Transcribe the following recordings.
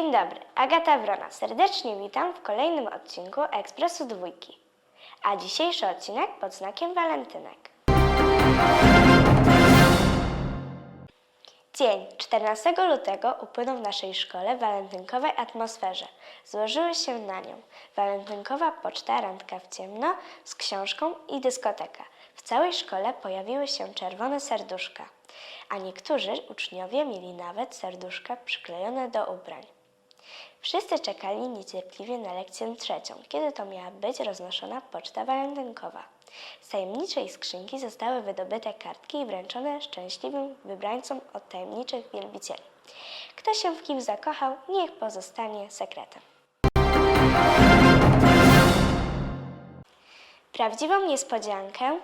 dobry, Agata Wrona. Serdecznie witam w kolejnym odcinku Ekspresu Dwójki. A dzisiejszy odcinek pod znakiem walentynek. Dzień 14 lutego upłynął w naszej szkole w walentynkowej atmosferze. Złożyły się na nią walentynkowa poczta, randka w ciemno z książką i dyskoteka. W całej szkole pojawiły się czerwone serduszka, a niektórzy uczniowie mieli nawet serduszka przyklejone do ubrań. Wszyscy czekali niecierpliwie na lekcję trzecią, kiedy to miała być roznoszona poczta walentynkowa. Z tajemniczej skrzynki zostały wydobyte kartki i wręczone szczęśliwym wybrańcom od tajemniczych wielbicieli. Kto się w kim zakochał, niech pozostanie sekretem. Prawdziwą niespodziankę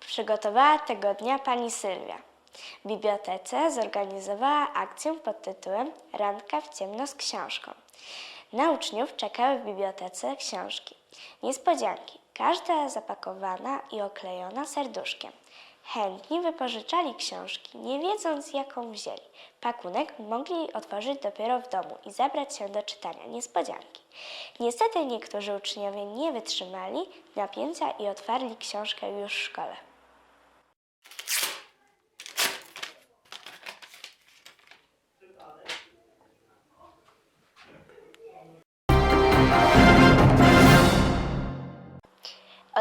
przygotowała tego dnia pani Sylwia. W bibliotece zorganizowała akcję pod tytułem Randka w ciemno z książką. Na uczniów czekały w bibliotece książki. Niespodzianki, każda zapakowana i oklejona serduszkiem. Chętni wypożyczali książki, nie wiedząc jaką wzięli. Pakunek mogli otworzyć dopiero w domu i zabrać się do czytania niespodzianki. Niestety niektórzy uczniowie nie wytrzymali napięcia i otwarli książkę już w szkole.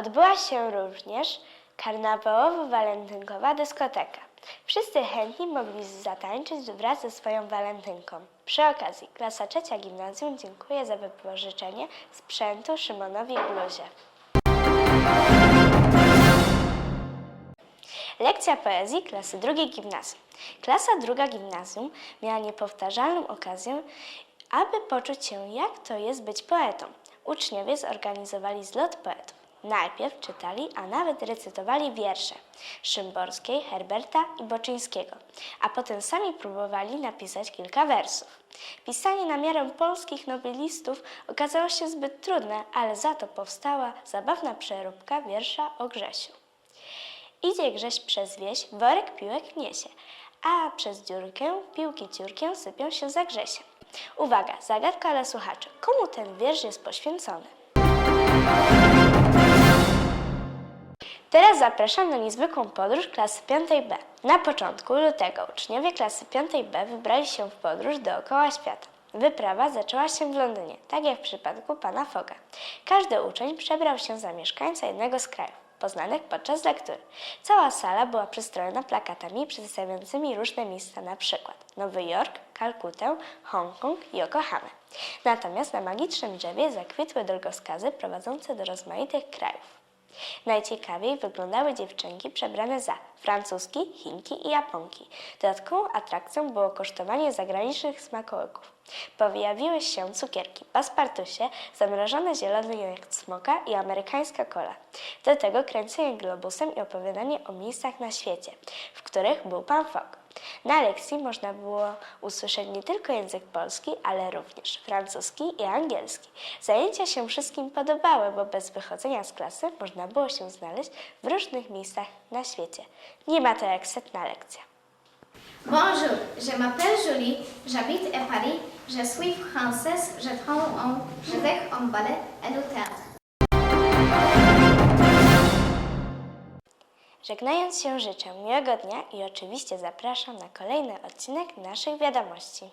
Odbyła się również karnawałowo-walentynkowa dyskoteka. Wszyscy chętni mogli zatańczyć wraz ze swoją walentynką. Przy okazji klasa trzecia gimnazjum dziękuję za wypożyczenie sprzętu Szymonowi Bluzie. Lekcja poezji klasy drugiej gimnazjum. Klasa druga gimnazjum miała niepowtarzalną okazję, aby poczuć się, jak to jest być poetą. Uczniowie zorganizowali zlot poetów. Najpierw czytali, a nawet recytowali wiersze Szymborskiej, Herberta i Boczyńskiego, a potem sami próbowali napisać kilka wersów. Pisanie na miarę polskich nobelistów okazało się zbyt trudne, ale za to powstała zabawna przeróbka wiersza o Grzesiu. Idzie Grześ przez wieś, worek piłek niesie, a przez dziurkę piłki ciurkiem sypią się za Grzesiem. Uwaga, zagadka dla słuchaczy. Komu ten wiersz jest poświęcony? Teraz zapraszam na niezwykłą podróż klasy 5B. Na początku lutego uczniowie klasy 5B wybrali się w podróż dookoła świata. Wyprawa zaczęła się w Londynie, tak jak w przypadku pana Foga. Każdy uczeń przebrał się za mieszkańca jednego z krajów poznanych podczas lektury. Cała sala była przystrojona plakatami przedstawiającymi różne miejsca, na przykład Nowy Jork, Kalkutę, Hongkong i Yokohamę. Natomiast na magicznym drzewie zakwitły drogowskazy prowadzące do rozmaitych krajów. Najciekawiej wyglądały dziewczynki przebrane za francuski, Chinki i Japonki. Dodatkową atrakcją było kosztowanie zagranicznych smakołyków. Pojawiły się cukierki, paspartusie, zamrożone zielone jak smoka i amerykańska kola. Do tego kręcenie globusem i opowiadanie o miejscach na świecie, w których był pan Fogg. Na lekcji można było usłyszeć nie tylko język polski, ale również francuski i angielski. Zajęcia się wszystkim podobały, bo bez wychodzenia z klasy można było się znaleźć w różnych miejscach na świecie. Nie ma to jak setna lekcja. Bonjour, je m'appelle Julie, j'habite à Paris, je suis française, je travaille en, je en ballet à l'hôtel. Żegnając się życzę miłego dnia i oczywiście zapraszam na kolejny odcinek naszych wiadomości.